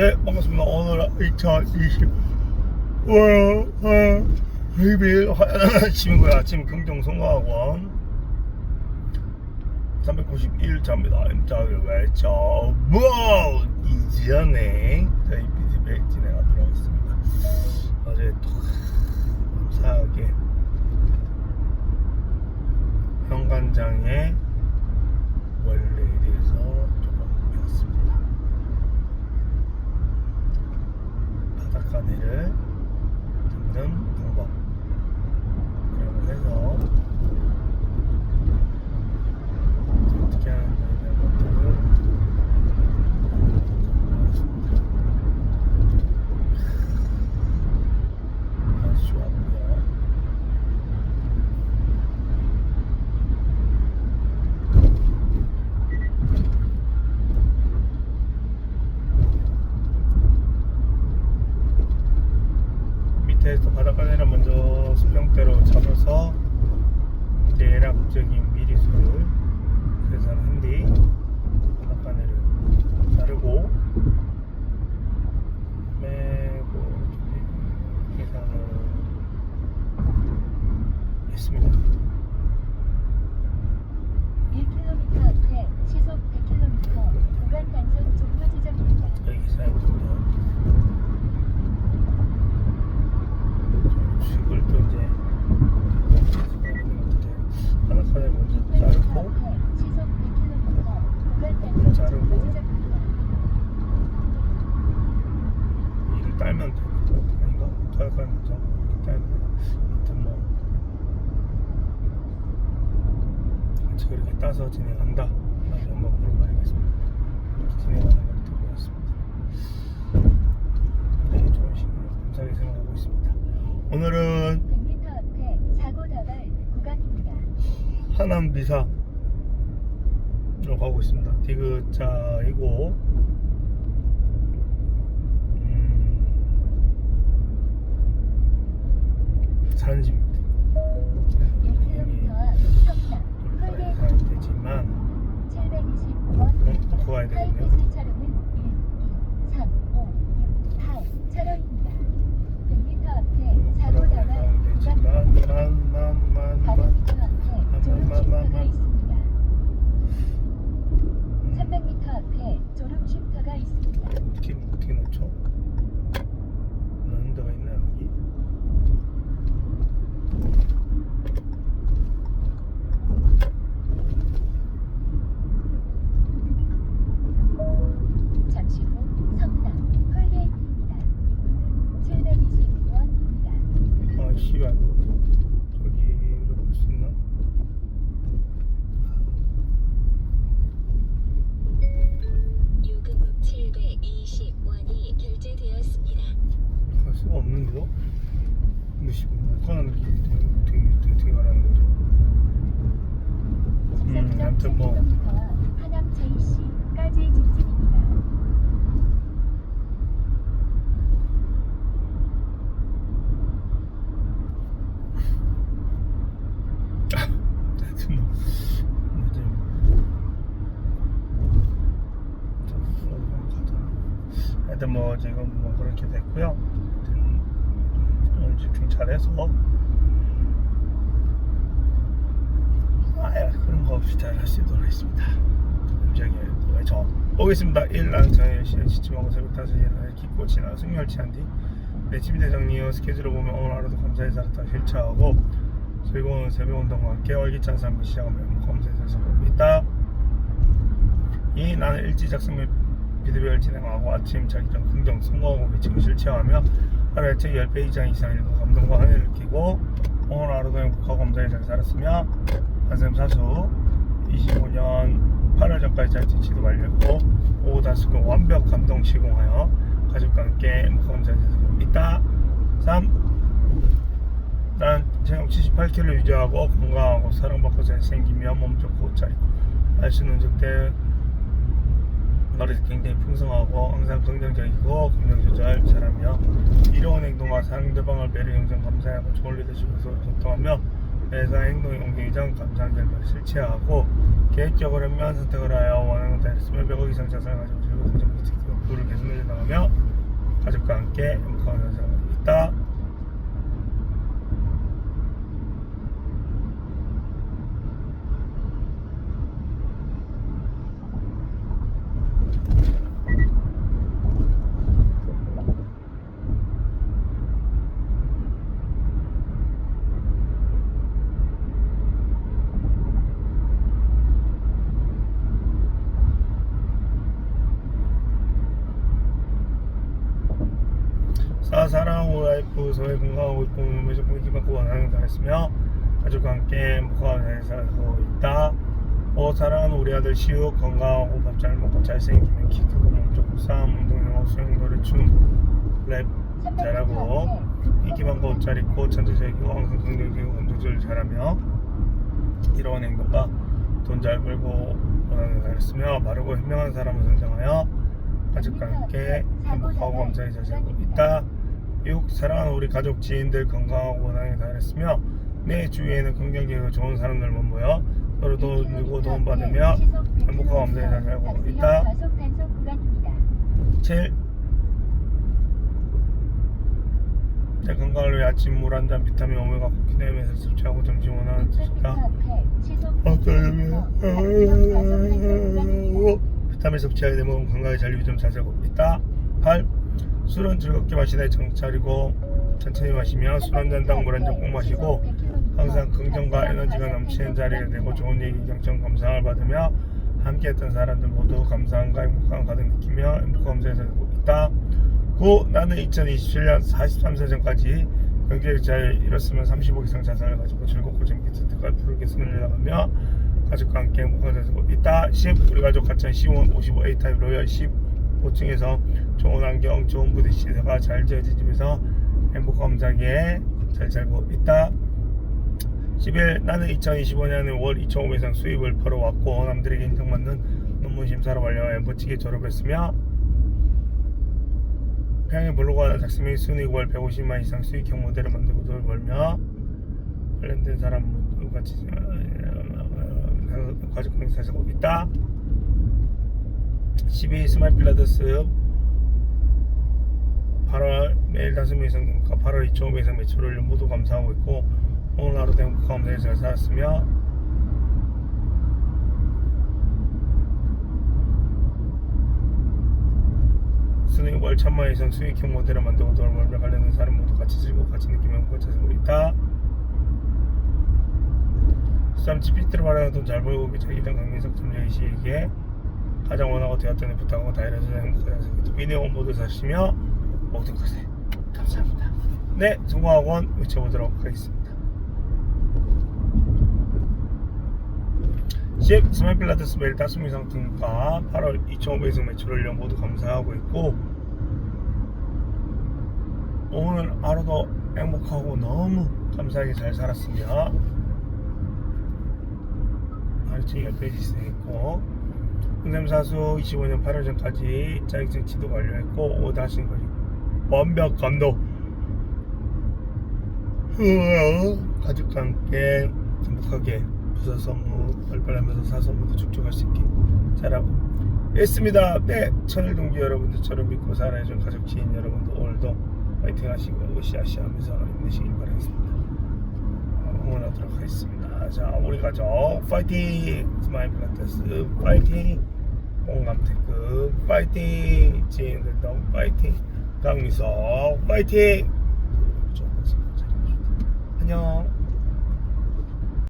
네, 반갑습니다. 오늘 2020, 월, 어, 2일 아침이고요. 아침 긍정성화학원 391차입니다. 임자를 외쳐, 뭐! 이전에 저희 피드백 진행하도록 하겠습니다. 어제 또, 감사하게, 현관장의 원래에 대해서 조금 배웠습니다. 바닷가내를 듣는 방법 그리고 해서 어떻게 하는지 이런 것들을 배웠습니다. 아주 좋았고요. 밑에서 바닷가내를 먼저 수평대로 잡아서 대략 적인 미리수를 계산한 뒤 바닷가내를 자르고 매고 계산을 했습니다. 1km 앞에 시속 100km 구간 단속 종료 지점입니다. 여기 계산했군요. 식을 또 이제 바닷가내 먼저 600m 자르고 앞에 시속 100km 구간 단속 자르고. 종료 지점입니다. 이를 딸면 돼. 아닌가? 바닷가내 먼저 이렇게 딸면 아무튼 뭐 같이 그렇게 따서 진행한다. 나중에 한번 물어봐야겠습니다. 이렇게 진행하는 걸 들어봤습니다. 네, 좋은 시간 감사하게 생각하고 있습니다. 오늘은 100m 앞에 사고 다발 구간입니다. 하남 비사로 가고 있습니다. 디귿자이고 음, 산지입니다. 1km 앞 성남 컬게 가야 되지만 725원 어, 놓고 가야 되겠네요. 하이패스 차로는 1, 2, 3, 5, 6, 8 차로입니다. 100m 앞에 사고 다발 되지만 구간입니다. 만만만만 바다뷰 앞에 졸음 쉼터가 있습니다. 300m 앞에 졸음 쉼터가 있습니다. 어떻게 어떻게 놓죠? 넣는 데가 있나 여기? 잠시 후 성남 컬게이트입니다. 요금은 720원입니다. 아 씨발 저기로 갈 수 있나? 요금 720원이 결제되었습니다. 갈 수가 없는데요? 근데 씨발 못 가는 길이 어떻게 어떻게 어떻게 가라는 거죠? 음 직선 아무튼 뭐 7km와 하남 JC까지 직진입니다. 하여튼 뭐 이제 하여튼 뭐 지금 뭐 그렇게 됐고요. 오늘 집중 잘해서 아야 그런 거 없이 잘 할 수 있도록 하겠습니다. 굉장히 저 오겠습니다. 일랑 저녁 시간 시침하고 새벽 5시에 일어나 깊고 지나 승열치한 뒤내 침대 정리후 스케줄을 보면 오늘 하루도 감사의 사르타 실차하고 즐거운 새벽 운동과 함께 활기찬 삶을 시작하며 검색에서 보고 있다. 이 나는 일지 작성 및 피드백을 진행하고 아침 자기 전 긍정 성공하고 외치고 실체하며 하루에 책 10페이지 이상 읽고 감동과 한해를 느끼고 오늘 하루도 행복하고 감사히 잘 살았으며 한샘 사수 25년 8월 전까지 잘 지치도 완료했고 오후 다스고 완벽 감동 시공하여 가족과 함께 감사히 살고 있다 3. 난 체형 78kg 유지하고 건강하고 사랑받고 잘생기며 몸 좋고 옷잘 입고 날씨는 적대 머리도 굉장히 풍성하고 항상 긍정적이고 감정 조절 잘하며 이로운 행동과 상대방을 배려 형성 감사하고 리더십으로 소통하며 매사 행동의 옮기 이전 감사한 결과를 실체하고 계획적으로 면 선택을 하여 원하는 것을 했으며 100억 이상 자산을 가지고 정기 지키고 불을 계속 늘려나가며 가족과 함께 행복한 세상을 있다. 사사랑 와이프 소에 건강하고 있고 몸에 좀 기받고 원하는 잘했으며 가족과 함께 행복한 세상을 살고 있다. 오 사랑하는 우리 아들 시우 건강하고 밥 잘 먹고 잘생기면 키 크고 몸 좋고 싸움 운동 영어 수영 노래 춤랩 잘하고 인기 많고 옷잘 입고 천재적이고 항상 긍정적이고 감정적을 잘하며 이러한 행동과 돈 잘 벌고 원하는 잘했으며 바르고 현명한 사람을 성장하여 가족과 함께 행복하고 감사히 잘 살고 있다. 6. 사랑하는 우리 가족 지인들 건강하고 원하는 잘했으며 내 주위에는 긍정적이고 좋은 사람들만 모여 서로 도움 주고 도움 받으며 행복하고 잘 살고 있다. 7. 내 건강을 위해 아침 물 한 잔 비타민 오메가 쿠키네임에서 섭취하고 점심 원하는 600m 뜻이다. 아, 100km 과속 단속 구간입니다. 비타민 섭취하게 되면 몸 건강에 잘잘 살고 있다. 8. 술은 즐겁게 마시되 정차리고 천천히 마시며 술 한 잔당 물 한 잔 꼭 마시고 항상 긍정과 에너지가 넘치는 자리가 되고 좋은 얘기 경청 감상을 받으며 함께했던 사람들 모두 감사함과 행복감 가득 느끼며 감사에 살고 있다. 9. 나는 2027년 43세 전까지 경제적 자유 이뤘으면 35 이상 자산을 가지고 즐겁고 재밌게 뜻까지 푸르게 승을 나가며 가족과 함께 행복한 잘 살고 있다. 10. 우리 가족 가찬 C1 55 A타입 로열 10 5층에서 좋은 환경, 좋은 부대 시대가 잘 지어진 집에서 행복한 감사하게 잘 살고 있다. 11. 나는 2025년에 월 2,500 이상 수입을 벌어왔고 남들에게 인정받는 논문 심사를 완료하여 멋지게 졸업했으며 평양 블로그와 작성 및 순이익 월 150만 이상 수익형 모델을 만들고 돈을 벌며 관련된 사람 모두 같이 어, 잘 살고 있다. 12. 스마일 필라더스 8월 매일 5명 이상 등과 8월 2,500 이상 매출을 모두 감사하고 있고 오늘 하루도 행복한 감사히 잘 살았으며 수익 월 천만 이상 수익형 모델을 만들고 벌며 관련된 사람 모두 같이 즐겁고 같이 느끼며 행복을 찾고 있다. 3. GPT를 말하는 돈잘 벌고 자기당 강민석 점장이 씨에게 가장 원하고 되었던 애 부탁하고 다 이뤄서 행복하게 하세요. 미니온 모두 사시며 모든 것에 감사합니다. 네, 성공학원 외쳐보도록 하겠습니다. 10. 스마일 필라테스 매일 5명 이상 등가 8월 2,500 이상 매출 올려 모두 감사하고 있고 오늘 하루도 행복하고 너무 감사하게 잘 살았으며 하루치 옆에 있고 흥샘사수 25년 8월 전까지 자격증 지도 완료했고 오다 하신 거지 완벽 감독 으아, 가족과 함께 행복하게 부서 선무 발발하면서 사선무도 축적할 수 있게 잘하고 했습니다 네 천일 동지 여러분들 처럼 믿고 살아야죠 가족 지인 여러분들 오늘도 파이팅 하시고 으쌰으쌰 하면서 힘내시길 바라겠습니다 응원하도록 하겠습니다. 자, 우리 가족 파이팅! 스마일 플라테스 파이팅! 공감테크 파이팅! 지인들도 파이팅! 강미석 파이팅! 안녕.